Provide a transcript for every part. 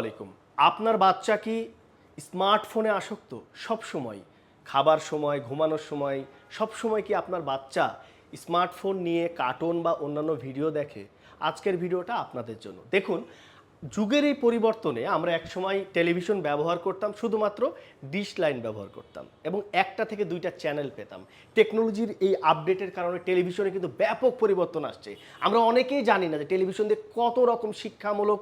আলাইকুম। আপনার বাচ্চা কি স্মার্টফোনে আসক্ত? সব সময়। খাবার সময়, ঘুমানোর সময়, সব সময় কি আপনার বাচ্চা স্মার্টফোন নিয়ে কার্টুন বা অন্যান্য ভিডিও দেখে? আজকের ভিডিওটা আপনাদের জন্য। দেখুন, যুগের এই পরিবর্তনে আমরা একসময় টেলিভিশন ব্যবহার করতাম, শুধুমাত্র ডিশ লাইন ব্যবহার করতাম এবং একটা থেকে দুইটা চ্যানেল পেতাম। টেকনোলজির এই আপডেটের কারণে টেলিভিশনে কিন্তু ব্যাপক পরিবর্তন আসছে। আমরা অনেকেই জানি না যে টেলিভিশন দিয়ে কত রকম শিক্ষামূলক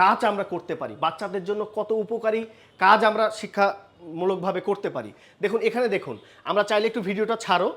কাজ আমরা করতে পারি। বাচ্চাদের জন্য কত উপকারী কাজ আমরা শিক্ষামূলকভাবে করতে পারি। দেখুন, এখানে দেখুন, আমরা চাইলে একটু ভিডিওটা ছাড়ো,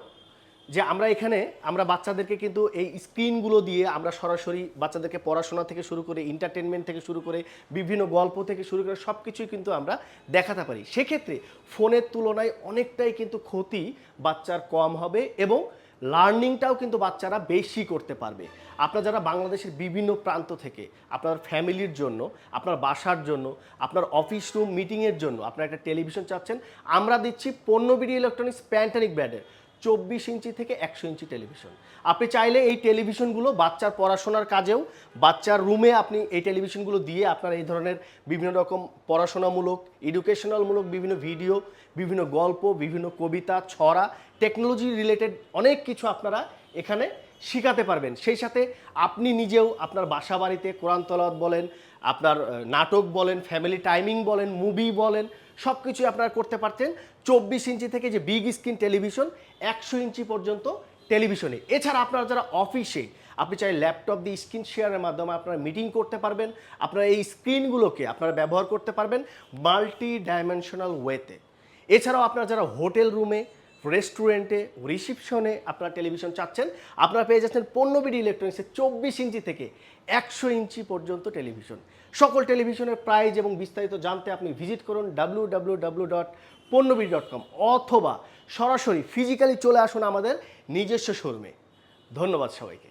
যে আমরা এখানে, আমরা বাচ্চাদেরকে কিন্তু এই স্ক্রিনগুলো দিয়ে আমরা সরাসরি বাচ্চাদেরকে পড়াশোনা থেকে শুরু করে এন্টারটেনমেন্ট থেকে শুরু করে, বিভিন্ন গল্প থেকে শুরু করে সব কিছুই কিন্তু আমরা দেখাতে পারি। সেক্ষেত্রে ফোনের তুলনায় অনেকটাই কিন্তু ক্ষতি বাচ্চার কম হবে এবং লার্নিংটাও কিন্তু বাচ্চারা বেশি করতে পারবে। আপনার যারা বাংলাদেশের বিভিন্ন প্রান্ত থেকে, আপনার ফ্যামিলির জন্য, আপনার বাসার জন্য, আপনার অফিস রুম মিটিংয়ের জন্য, আপনার একটা টেলিভিশন চাচ্ছেন, আমরা দিচ্ছি পণ্যবিডি ইলেকট্রনিক্স প্যান্টানিক ব্র্যান্ডের চব্বিশ ইঞ্চি থেকে একশো ইঞ্চি টেলিভিশন। আপনি চাইলে এই টেলিভিশনগুলো বাচ্চার পড়াশোনার কাজেও, বাচ্চার রুমে আপনি এই টেলিভিশনগুলো দিয়ে আপনার এই ধরনের বিভিন্ন রকম পড়াশোনামূলক এডুকেশনালমূলক বিভিন্ন ভিডিও বিভিন্ন গল্প, বিভিন্ন কবিতা, ছড়া টেকনোলজি রিলেটেড অনেক কিছু আপনারা এখানে শিখাতে পারবেন। সেই সাথে আপনি নিজেও আপনার বাসা বাড়িতে কোরআন তলাওয়াত বলেন, আপনার নাটক বলেন ফ্যামিলি টাইমিং বলেন মুভি বলেন সব কিছুই আপনারা করতে পারতেন। চব্বিশ ইঞ্চি থেকে যে বিগ স্ক্রিন টেলিভিশন একশো ইঞ্চি পর্যন্ত টেলিভিশনে এছাড়া আপনারা যারা অফিসে আপনি চাই ল্যাপটপ দিয়ে স্ক্রিন শেয়ারের মাধ্যমে আপনারা মিটিং করতে পারবেন। আপনারা এই স্ক্রিনগুলোকে আপনারা ব্যবহার করতে পারবেন মাল্টি ডাইমেনশনাল ওয়েতে এছাড়াও আপনারা যারা হোটেল রুমে রেস্টুরেন্টে, রিসিপশনে আপনারা টেলিভিশন চাচ্ছেন। আপনারা পেয়ে যাচ্ছেন পণ্য বিডি ইলেকট্রনিক্সের চব্বিশ ইঞ্চি থেকে একশো ইঞ্চি পর্যন্ত টেলিভিশন। সকল টেলিভিশনের প্রাইজ এবং বিস্তারিত জানতে আপনি ভিজিট করুন W W W dot পণ্যবিডি dot com অথবা সরাসরি ফিজিক্যালি চলে আসুন আমাদের নিজস্ব শোরুমে। ধন্যবাদ সবাইকে।